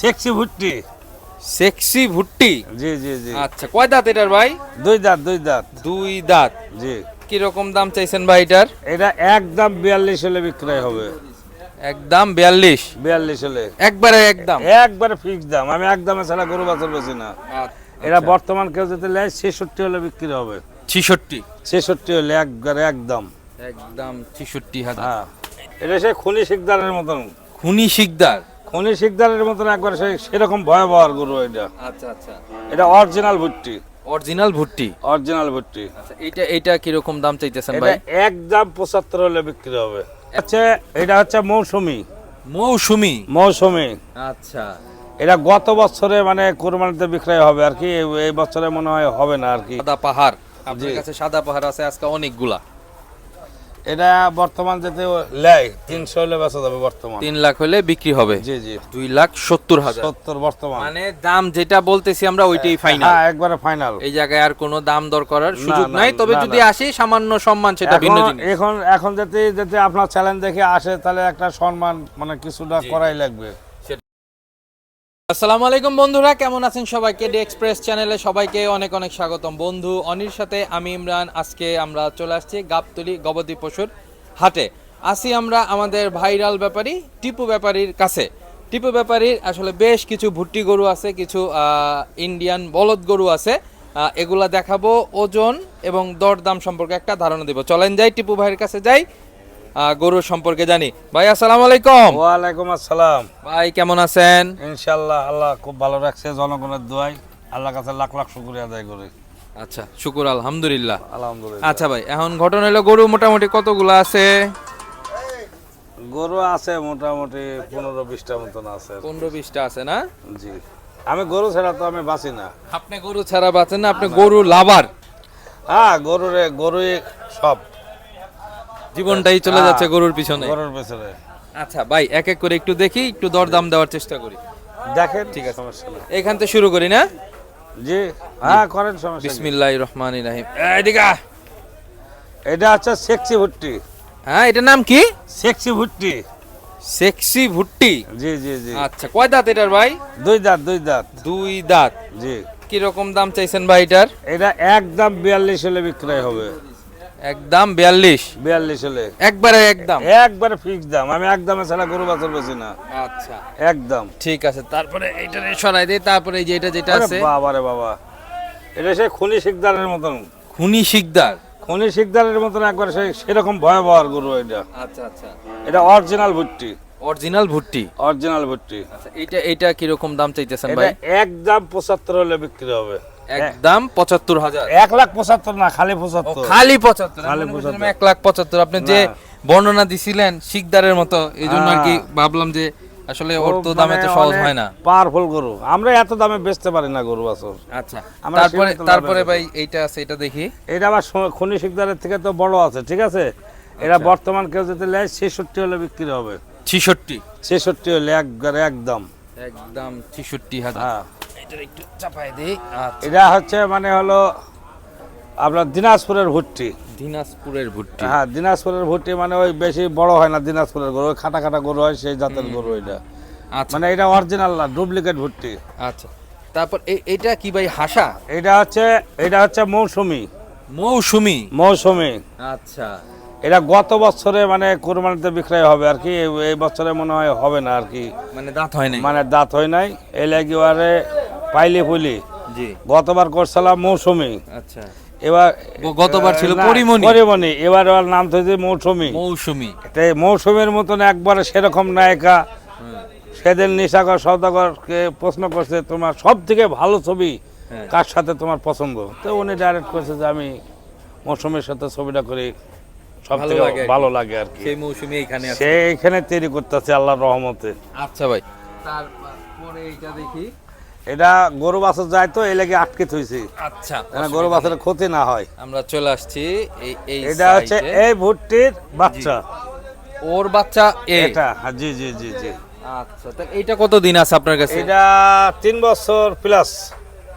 Sexy ভুট্টি। Sexy ভুট্টি? জি জি জি। আচ্ছা কয় দাঁত এটার ভাই? দুই দাঁত দুই দাঁত। দুই দাঁত। জি। কি রকম দাম চাইছেন ভাই এটার? এটা একদম বিয়াল্লিশ হলে বিক্রয় হবে। একদম বিয়াল্লিশ? বিয়াল্লিশ হলে। একবারে একদম একবারে ফিক্স দাম। আমি একদমে ছাড়া গরু বাছর বেশি না। আচ্ছা। এটা বর্তমান কেউ যদি নেয় ছেষট্টি হলে বিক্রি হবে। ছিষট্টি? ছেষট্টি হলে একবারে একদম একদম ছিষট্টি হাজার। হ্যাঁ। এটা সে খুনি শিকদারের মতন। খুনি শিকদার? খুনি শিকদারের মতন একবার সে সেরকম ভয়াবহ গরু এটা। আচ্ছা আচ্ছা। এটা অরিজিনাল ভুট্টি। অরিজিনাল ভুট্টি? অরিজিনাল ভুট্টি। আচ্ছা এটা এটা কীরকম দাম চাইতেছেন এটা ভাই? একদম পঁচাত্তর হলে বিক্রি হবে। আচ্ছা এটা হচ্ছে মৌসুমি। মৌসুমি? মৌসুমি। আচ্ছা। এটা গত বছরে মানে কোরবানিতে বিক্রয় হবে আর কি এই- এই বছরে মনে হয় হবে না আর কি। সাদা পাহাড়। আপনার কাছে সাদা পাহাড় আছে আজকে অনেকগুলা। এটা বর্তমান যেতে লেয় তিনশো হলে বেচা যাবে বর্তমান। তিন লাখ হলে বিক্রি হবে? জি জি। দুই লাখ সত্তর হাজার। সত্তর বর্তমান। মানে দাম যেটা বলতেছি আমরা ওইটাই ফাইনাল হ্যাঁ একবারে ফাইনাল এই জায়গায় আর কোনো দাম দর করার সুযোগ নাই তবে যদি। আসে সামান্য সম্মান সেটা ভিন্ন জিনিস। এখন এখন যদি যদি আপনার চ্যালেঞ্জ দেখে আসে তাহলে একটা সম্মান মানে কিছুটা করাই লাগবে। আসসালামু আলাইকুম বন্ধুরা, কেমন আছেন সবাইকে ডে এক্সপ্রেস চ্যানেলে সবাইকে অনেক অনেক স্বাগতম। বন্ধু অনির সাথে আমি ইমরান, আজকে আমরা চলে আসছি গাবতলি গবাদি পশুর হাটে। আসি আমরা আমাদের ভাইরাল ব্যাপারী, টিপু ব্যাপারীর কাছে। টিপু ব্যাপারীর আসলে বেশ কিছু ভুট্টি গরু আছে, কিছু ইন্ডিয়ান বলদ গরু আছে। এগুলা দেখাবো ওজন এবং দরদাম সম্পর্কে একটা ধারণা দেবো। চলেন যাই, টিপু ভাইয়ের কাছে যাই। গরুর সম্পর্কে জানি। ভাই আসসালামু আলাইকুম। ওয়ালাইকুম আসসালাম। ভাই কেমন আছেন? ইনশাল্লাহ আল্লাহ খুব ভালো রাখছে জনগণের দোয়াই আল্লাহ কাছে লাখ লাখ শুক্রিয়া আদায় করি। আচ্ছা শুকুর আলহামদুলিল্লাহ। আলহামদুলিল্লাহ। আচ্ছা ভাই এখন ঘটনা হলো গরু মোটামুটি কতগুলো আছে? গরু আছে মোটামুটি পনেরো বিশটা মতন আছে। পনেরো বিশটা আছে না? জি। আমি গরু ছাড়া তো আমি বাঁচি না। আপনি গরু ছাড়া বাঁচেন না আপনি গরু লাভার। হ্যাঁ গরুরে গরুই সব। জীবনটাই চলে যাচ্ছে গরুর পিছনে। গরুর পেছনে। আচ্ছা ভাই এক এক করে একটু দেখি একটু দরদাম দেওয়ার চেষ্টা করি। দেখেন ঠিক আছে। সমস্যা নেই। এখান থেকে শুরু করি না? জি হ্যাঁ করেন সমস্যা নেই। বিসমিল্লাহ রহমান রাহিম। এদিকে এটা হচ্ছে সেক্সি ভুট্টি। হ্যাঁ এটার নাম কি? সেক্সি ভুট্টি। সেক্সি ভুট্টি? জি জি জি। আচ্ছা কয় দাঁত এটার ভাই? দুই দাঁত দুই দাঁত। দুই দাঁত। জি। কি রকম দাম চাইছেন ভাই এটার? এটা একদম বিয়াল্লিশ হলে বিক্রয় হবে। একদম বিয়াল্লিশ। বিয়াল্লিশ হলে। একবারে একদম। একবারে ফিক্স দাম। আমি একদমে ছাড়া গরু বাছর বেশি না। আচ্ছা। একদম। ঠিক আছে তারপরে এইটা সরাই দেই তারপরে এই যে এটা যেটা আরে আছে। বাবা রে বাবা। এটা সে খুনি শিকদারের মতন। খুনি শিকদার? খুনি শিকদারের মতন একবার সে সেরকম ভয়াবহ গরু এটা। আচ্ছা আচ্ছা। এটা অরিজিনাল ভুট্টি। অরিজিনাল ভুট্টি? অরিজিনাল ভুট্টি। আচ্ছা এটা এটা কীরকম দাম চাইতেছেন এটা ভাই? একদম পঁচাত্তর হলে বিক্রি হবে। একদম পঁচাত্তর হাজার। এক লাখ পঁচাত্তর না খালি পঁচাত্তর। খালি পঁচাত্তর। খালি মনে 75 এক লাখ পঁচাত্তর। আপনি যে বর্ণনা দিছিলেন শিকদারের মতো এই জন্য আর কি হ্যাঁ। ভাবলাম যে আসলে ওর তো দাম এত সহজ হয় না। পাওয়ারফুল গরু। আমরা এত দামে বেচতে পারি না গরু বাছর আচ্ছা। তারপরে তারপরে ভাই এইটা আছে এটা দেখি। এটা আবার খনি শিকদারের থেকে তো বড় আছে ঠিক আছে? এটা আচ্ছা। বর্তমান কেউ যদি নেয় ছেষট্টি হলে বিক্রি হবে। ছিষট্টি। ছেষট্টি হলে একবারে একদম। একদম ছিষট্টি হাজার। হ্যাঁ। এটা একটু চাপাই দিই। আচ্ছা। এটা হচ্ছে মানে হলো আপনার দিনাজপুরের ভুট্টি। দিনাজপুরের ভুট্টি। হ্যাঁ দিনাজপুরের ভুট্টি মানে ওই বেশি বড় হয় না দিনাজপুরের গরু খাটা খাটা গরু হয় সেই জাতের গরু এটা। আচ্ছা। মানে এটা অরিজিনাল না ডুপ্লিকেট ভুট্টি। আচ্ছা। তারপর এটা কি ভাই হাসা? এটা হচ্ছে এটা হচ্ছে মৌসুমি। মৌসুমি? মৌসুমি। আচ্ছা। এটা গত বছরে মানে কোরবানিতে বিক্রয় হবে আর কি এই- এই বছরে মনে হয় হবে না আর কি। মানে দাঁত হয় নাই? মানে দাঁত হয় নাই এই লাগি ওয়ারে পাইলি ফুলি জি। গতবার করছিলাম মৌসুমি। আচ্ছা। এবার গতবার ছিল পরিমণি। পরিমণি। এবার ওর নাম হয়েছে মৌসুমি। মৌসুমি। তাই মৌসুমের মতন একবারে সেরকম নায়িকা। সেদিন নিশাকর সৌদাগরকে প্রশ্ন করছে তোমার সব থেকে ভালো ছবি হ্যাঁ। কার সাথে তোমার পছন্দ? তো উনি ডাইরেক্ট করছে যে আমি মৌসুমের সাথে ছবিটা করি। সব থেকে। ভালো লাগে আর কি। সেই মৌসুমি এখানে আছে। সে এখানে তৈরি করতেছে আল্লাহর রহমতে। আচ্ছা ভাই। তারপরে এইটা দেখি। এটা গরু বাছর যায় তো এই লাগে আটকে থইছি। আচ্ছা গরু বাছরের ক্ষতি না হয়। আমরা চলে আসছি এই এই এটা হচ্ছে এই ভুট্টির বাচ্চা। ওর বাচ্চা এটা হ্যাঁ, জি জি জি জি। আচ্ছা তা এইটা কত দিন আছে আপনার কাছে? এটা তিন বছর প্লাস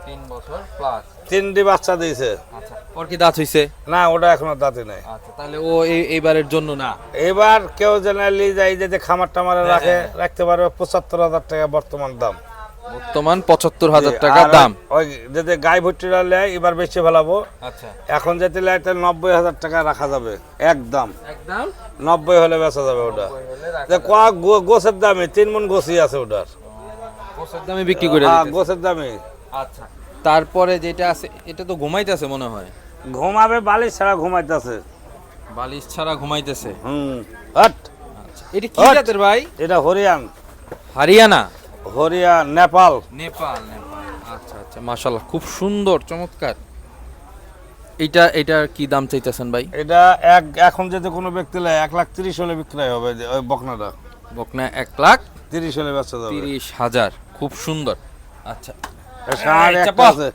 তিন বছর প্লাস তিনটি বাচ্চা দিয়েছে। আচ্ছা ওর কি দাঁত হইছে? না ওটা এখনও দাঁতে নেই। আচ্ছা তাহলে ও এই এইবারের জন্য না। এবার কেউ জেনারেলি যাই যে খামার টামারে রাখে হ্যাঁ। রাখতে পারবে পঁচাত্তর হাজার টাকা বর্তমান দাম। বর্তমান পঁচাত্তর হাজার টাকা দাম। ওই যদি গাই ভর্তিটা নেয় এবার বেশি ফেলাবো। আচ্ছা। এখন যদি নেয় তাহলে নব্বই হাজার টাকা রাখা যাবে একদম। একদম? নব্বই হলে বেচা যাবে ওটা। যে ক- গো- গোছের দামে তিন মন গোছই আছে ওটার। পোষার দামে বিক্রি করে হ্যাঁ, গোছের দামে। আচ্ছা। তারপরে যেটা আছে এটা তো ঘুমাইতেছে মনে হয়? ঘুমাবে বালিশ ছাড়া ঘুমাইতেছে। বালিশ ছাড়া ঘুমাইতেছে? হুম। হট। আচ্ছা। এটা কি জাতের ভাই? এটা হরিয়ান। হারিয়ানা? হরিয়া নেপাল। নেপাল নেপাল। আচ্ছা আচ্ছা মাশাল্লাহ খুব সুন্দর চমৎকার। এটা এটার কি দাম চাইতেছেন ভাই? এটা এক এখন যদি কোনো ব্যক্তি নেয় এক লাখ তিরিশ হলে বিক্রয় হবে ওই বকনাটা। বকনা এক লাখ তিরিশ হলে বেচা যাবে। তিরিশ হাজার খুব সুন্দর। আচ্ছা। এর একটা আছে।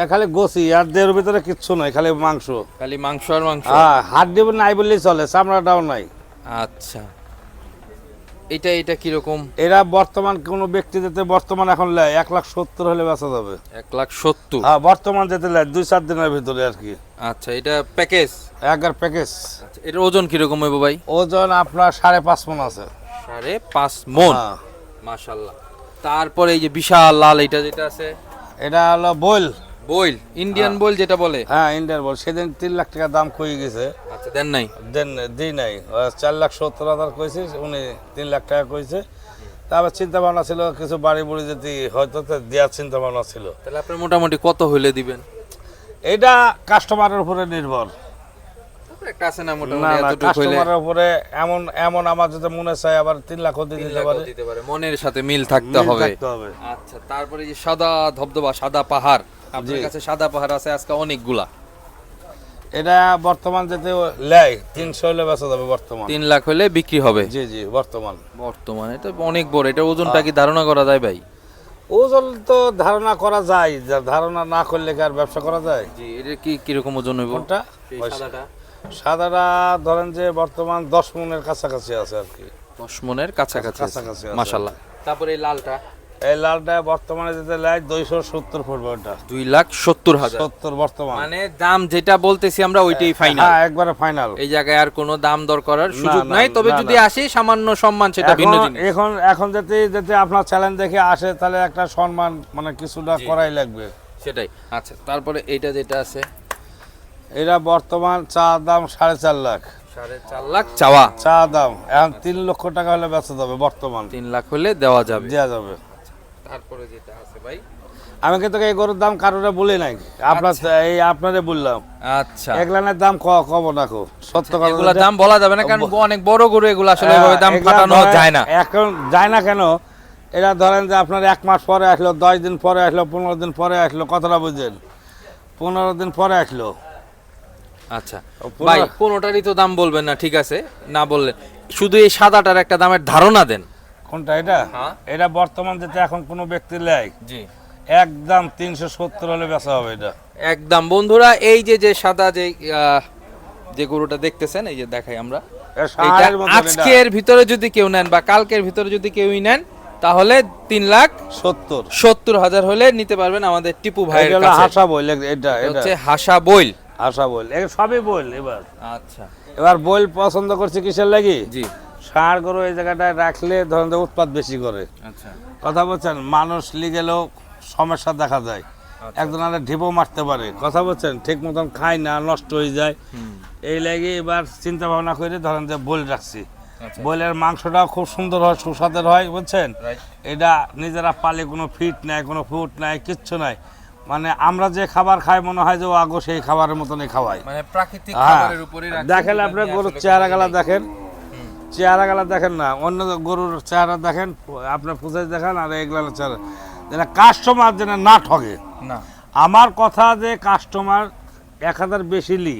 এ খালি গোসি আর দেহের ভিতরে কিচ্ছু নাই খালি মাংস। খালি মাংস আর মাংস। হ্যাঁ হাত দিব নাই বললেই চলে চামড়াটাও নাই। আচ্ছা। এটা এটা কীরকম? এরা বর্তমান কোনো ব্যক্তি যেতে বর্তমান এখন লেয় এক লাখ সত্তর হলে বেচা যাবে। এক লাখ সত্তর? হ্যাঁ বর্তমান যেতে লেয় দুই চার দিনের ভিতরে আর কি। আচ্ছা এটা প্যাকেজ? একবার প্যাকেজ। আচ্ছা এটার ওজন কীরকম হইব ভাই? ওজন আপনার সাড়ে পাঁচ মন আছে। সাড়ে পাঁচ মন? হ্যাঁ। মাশাল্লাহ তারপরে এই যে বিশাল লাল এটা যেটা আছে? এটা হলো বইল। বইল ইন্ডিয়ান বইল যেটা বলে। হ্যাঁ ইন্ডিয়ার বল সেদিন তিন লাখ টাকা দাম গেছে। আচ্ছা দেন নাই? দেন দিই নাই। চার লাখ সত্তর হাজার কইছে উনি তিন লাখ টাকা কইছে। তারপর চিন্তা ভাবনা ছিল কিছু বাড়ি বুড়ি যদি হয়তো দেওয়ার চিন্তা ভাবনা ছিল। তাহলে আপনি মোটামুটি কত হইলে দিবেন? এটা কাস্টমারের উপরে নির্ভর। কাস্টমারের উপরে এমন এমন আমার যদি মনে চায় আবার তিন লাখও দিতে পারে। মনের সাথে মিল থাকতে হবে। আচ্ছা তারপরে যে সাদা ধবধবা সাদা পাহাড় আপনার কাছে সাদা পাহাড় আছে আজকে অনেকগুলা। এটা বর্তমান যেতে লেয় তিনশো হলে বেচা যাবে বর্তমান। তিন লাখ হলে বিক্রি হবে? জি জি বর্তমান। বর্তমানে এটা অনেক বড় এটা ওজনটা কি ধারণা করা যায় ভাই? ওজন তো ধারণা করা যায় ধারণা না করলে কি আর ব্যবসা করা যায়? জি এটা কি কীরকম ওজন হইব? কোনটা? সাদাটা। সাদাটা ধরেন যে বর্তমান দশ মনের কাছাকাছি আছে আর কি। দশ মনের কাছাকাছি কাছাকাছি আছে। তারপরে এই লালটা। এই লালটা বর্তমানে যেতে লাই দুইশো সত্তর পড়বে ওটা দুই লাখ সত্তর হাজার। সত্তর বর্তমান। মানে দাম যেটা বলতেছি আমরা ওইটাই ফাইনাল হ্যাঁ একবারে ফাইনাল এই জায়গায় আর কোনো দাম দর করার সুযোগ নাই তবে যদি। আসে সামান্য সম্মান সেটা ভিন্ন জিনিস। এখন এখন যদি যদি আপনার চ্যালেঞ্জ দেখে আসে তাহলে একটা সম্মান মানে কিছুটা করাই লাগবে। সেটাই। আচ্ছা তারপরে এইটা যেটা আছে? এটা বর্তমান চা দাম সাড়ে চার লাখ। সাড়ে চার লাখ চাওয়া। চা দাম। এখন তিন লক্ষ টাকা হলে বেচা যাবে বর্তমান। তিন লাখ হলে দেওয়া যাবে। দেওয়া যাবে। তারপরে যেটা আছে ভাই। আমি কিন্তু এই গরুর দাম কারোরে বলি নাই। আপনার এই আপনারে বললাম। আচ্ছা। এগুলানের দাম ক- কব না কো। সত্য কথা এগুলা দাম বলা যাবে না কারণ অনেক বড় গরু এগুলো আসলে এভাবে দাম যায় না। এখন যায় না কেন? এরা ধরেন যে আপনার এক মাস পরে আসলো দশ দিন পরে আসলো পনেরো দিন পরে আসলো কথাটা বুঝছেন পনেরো দিন পরে আসলো। আচ্ছা। ভাই কোনোটারই তো দাম বলবেন না ঠিক আছে? না বললেন শুধু এই সাদাটার একটা দামের ধারণা দেন। কোনটা এটা? হ্যাঁ। এটা বর্তমান যেতে এখন কোনো ব্যক্তি লেয় জি। একদম তিনশো সত্তর হলে বেচা হবে এটা। একদম বন্ধুরা এই যে যে সাদা যে যে গরুটা দেখতেছেন এই যে দেখাই আমরা। আজকের ভিতরে যদি কেউ নেন বা কালকের ভিতরে যদি কেউই নেন তাহলে তিন লাখ সত্তর। সত্তর হাজার হলে নিতে পারবেন আমাদের টিপু কাছে। হাসা বইল এটা হচ্ছে হাসা বইল। হাসা বইল। সবই বইল এবার। আচ্ছা। এবার বইল পছন্দ করছে কিসের লাগি? জি। ষাঁড় গরু এই জায়গাটায় রাখলে ধরেন উৎপাদ বেশি করে। আচ্ছা। কথা বলছেন মানুষ লিগেলেও সমস্যা দেখা যায়। আচ্ছা। একজন আরে ঢিপও মারতে পারে। কথা বলছেন ঠিক মতন খায় না নষ্ট হয়ে যায়। এই লাগে এবার চিন্তা ভাবনা করে ধরেন যে বইল রাখছি। আচ্ছা। বইলের মাংসটাও খুব সুন্দর হয় সুস্বাদের হয় বুঝছেন? এটা নিজেরা পালে কোনো ফিট নাই কোনো ফুট নাই কিচ্ছু নাই। মানে আমরা যে খাবার খাই মনে হয় যে ও আগো সেই খাবারের মতনই খাওয়াই মানে প্রাকৃতিক হ্যাঁ। খাবারের উপরে দেখেন আপনার গরুর চেহারা গালা দেখেন। চেহারা গালা দেখেন না অন্য গরুর চেহারা দেখেন আপনার পুজোয় দেখেন আর এগুলার চেহারা। যেন কাস্টমার যেন না ঠগে। না। আমার কথা যে কাস্টমার এক হাজার বেশি লি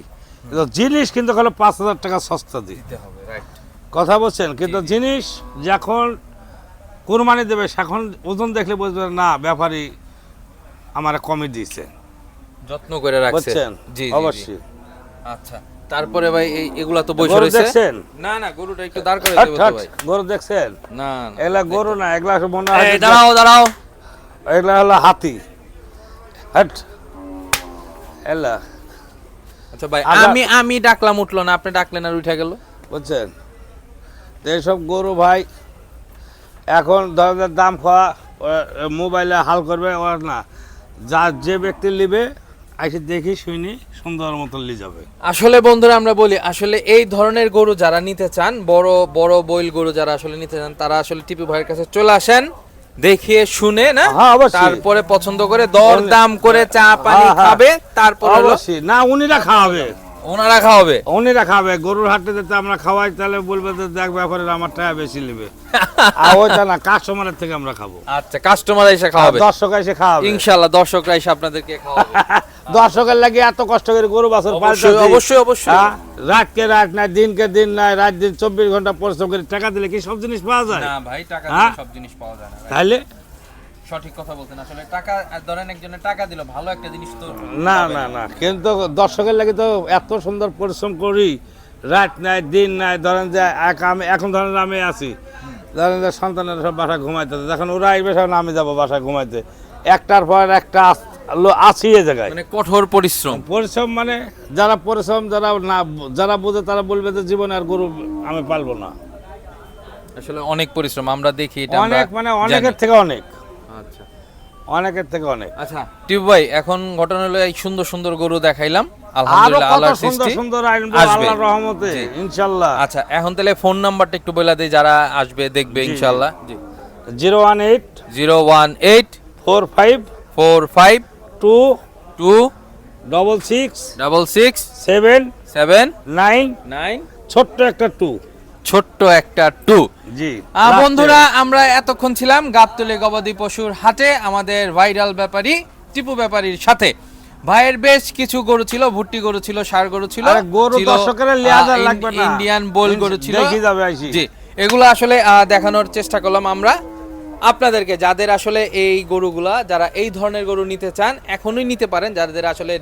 জিনিস কিন্তু হলো পাঁচ হাজার টাকা সস্তা দিতে হবে রাইট কথা বলছেন কিন্তু জিনিস যখন কুরবানি দেবে এখন ওজন দেখলে বুঝবে না ব্যাপারী আমার কমে দিয়েছে। যত্ন করে রাখছে। বুঝছেন জি জি, অবশ্যই। আচ্ছা। তারপরে ভাই এগুলা তো বসে রয়েছে। না না গরুটা একটু দাঁড় করে দেবো ভাই। গরু দেখছেন? না এগুলা গরু না এগুলা মনে হয় এই দাঁড়াও দাঁড়াও। এগুলা হলো হাতি। হাট। এলা। আচ্ছা ভাই আচ্ছা। আমি আমি ডাকলাম উঠল না আপনি ডাকলেন আর উঠে গেল। বুঝছেন? এইসব গরু ভাই এখন ধরেন দাম খাওয়া মোবাইলে হাল করবে ওর না যা যে ব্যক্তি নিবে আইসে দেখি শুনি সুন্দর মতো নিয়ে যাবে। আসলে বন্ধুরা আমরা বলি আসলে এই ধরনের গরু যারা নিতে চান বড় বড় বইল গরু যারা আসলে নিতে চান তারা আসলে টিপু ভাইয়ের কাছে চলে আসেন দেখিয়ে শুনে না? হ্যাঁ, তারপরে পছন্দ করে দর দাম করে চা পানি হ্যাঁ, হ্যাঁ। খাবে তারপর অবশ্যই। না উনিরা খাওয়াবে। ওনারা খাওয়াবে। উনিরা খাবে গরুর হাটে যদি আমরা খাওয়াই তাহলে বলবে যে দেখ ব্যাপারে আমার টাকা বেশি নেবে। আর ওইটা না কাস্টমারের থেকে আমরা খাব। আচ্ছা কাস্টমার এসে খাওয়াবে। দর্শক এসে খাওয়াবে। ইনশাআল্লাহ দর্শকরা এসে আপনাদেরকে খাওয়াবে। দর্শকের লাগে এত কষ্ট করে গরু বাছর অবশ্যই অবশ্যই অবশ্যই। রাতকে রাত নাই দিনকে দিন নাই রাত দিন চব্বিশ ঘণ্টা পরিশ্রম করে টাকা দিলে কি সব জিনিস পাওয়া যায়? না ভাই টাকা হ্যাঁ? সব জিনিস পাওয়া যায় না তাহলে সঠিক কথা বলতেন আসলে টাকা ধরেন একজনের টাকা দিল ভালো একটা জিনিস তো না না না কিন্তু দর্শকের লাগে তো এত সুন্দর পরিশ্রম করি রাত নাই দিন নাই ধরেন যে এক আমি এখন ধরেন আমি আছি। ধরেন যে সন্তানের সব বাসায় ঘুমাইতে যখন ওরা আসবে তখন আমি যাব বাসায় ঘুমাইতে। একটার পর একটা আছি এ জায়গায়। মানে কঠোর পরিশ্রম। পরিশ্রম মানে যারা পরিশ্রম যারা না যারা বোঝে তারা বলবে যে জীবনে আর গরু আমি পালবো না। আসলে অনেক পরিশ্রম আমরা দেখি এটা অনেক মানে অনেকের থেকে অনেক। আচ্ছা। অনেকের থেকে অনেক। আচ্ছা টিপু ভাই এখন ঘটনা হলো এই সুন্দর সুন্দর গরু দেখাইলাম। আলহামদুলিল্লাহ আল্লাহর সৃষ্টি। সুন্দর আল্লাহর রহমতে আচ্ছা এখন তাহলে ফোন নাম্বারটা একটু বলে দিই যারা আসবে দেখবে ইনশাআল্লাহ জি zero one eight zero one eight four five four five two two double six double six seven seven nine nine ছোট্ট একটা টু। ছোট্ট একটা টু। জি। বন্ধুরা আমরা এতক্ষণ ছিলাম গাবতলী গবাদি পশুর হাটে আমাদের ভাইরাল ব্যাপারী টিপু ব্যাপারীর সাথে। ভাইয়ের বেশ কিছু গরু ছিল ভুট্টি গরু ছিল সার গরু ছিল। গরু দর্শকেরা লেয়াজার লাগবে না। ইন্ডিয়ান বোল গরু ছিল। দেখি যাবে আইসি। জি এগুলো আসলে দেখানোর চেষ্টা করলাম আমরা। আপনাদেরকে যাদের আসলে এই গরুগুলা যারা এই ধরনের গরু নিতে চান এখনই নিতে পারেন। যাদের আসলে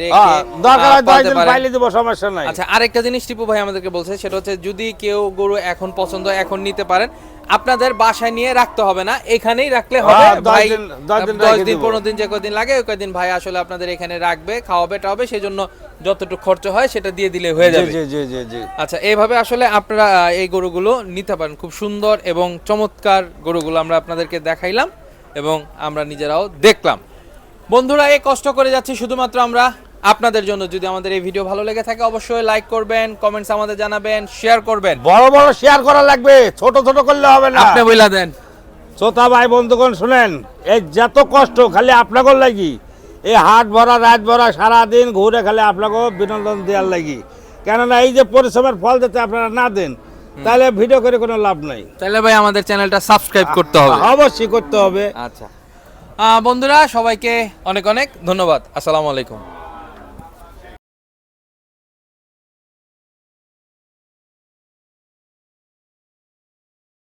সমস্যা নাই। আচ্ছা আরেকটা জিনিস টিপু ভাই আমাদেরকে বলছে সেটা হচ্ছে যদি কেউ গরু এখন পছন্দ এখন নিতে পারেন আপনাদের বাসায় নিয়ে রাখতে হবে না এখানেই রাখলে হবে। ভাই দশ দিন। পনেরো দিন যে কদিন লাগে ওই কদিন ভাই আসলে আপনাদের এখানে রাখবে খাওয়াবে টাওয়াবে সেই জন্য যতটুকু খরচ হয় সেটা দিয়ে দিলে হয়ে যাবে। জি জি জি জি। আচ্ছা এইভাবে আসলে আপনারা এই গরুগুলো নিতে পারেন। খুব সুন্দর এবং চমৎকার গরুগুলো আমরা আপনাদেরকে দেখাইলাম এবং আমরা নিজেরাও দেখলাম। বন্ধুরা এই কষ্ট করে যাচ্ছি শুধুমাত্র আমরা আপনাদের জন্য। যদি আমাদের এই ভিডিও ভালো লেগে থাকে অবশ্যই লাইক করবেন কমেন্টস আমাদের জানাবেন শেয়ার করবেন। বড় বড় শেয়ার করা লাগবে ছোট ছোট করলে হবে না। আপনি বইলা দেন। শ্রোতা ভাই বন্ধুগণ শুনেন এই যত কষ্ট খালি আপনাকে লাগি এই হাট ভরা রাত ভরা সারাদিন ঘুরে খালি আপনাকে বিনোদন দেওয়ার লাগি। কেননা এই যে পরিশ্রমের ফল যাতে আপনারা না দেন তাহলে ভিডিও করে কোনো লাভ নাই। তাহলে ভাই আমাদের চ্যানেলটা সাবস্ক্রাইব করতে হবে। অবশ্যই করতে হবে। আচ্ছা। বন্ধুরা সবাইকে অনেক অনেক ধন্যবাদ। আসসালামু আলাইকুম।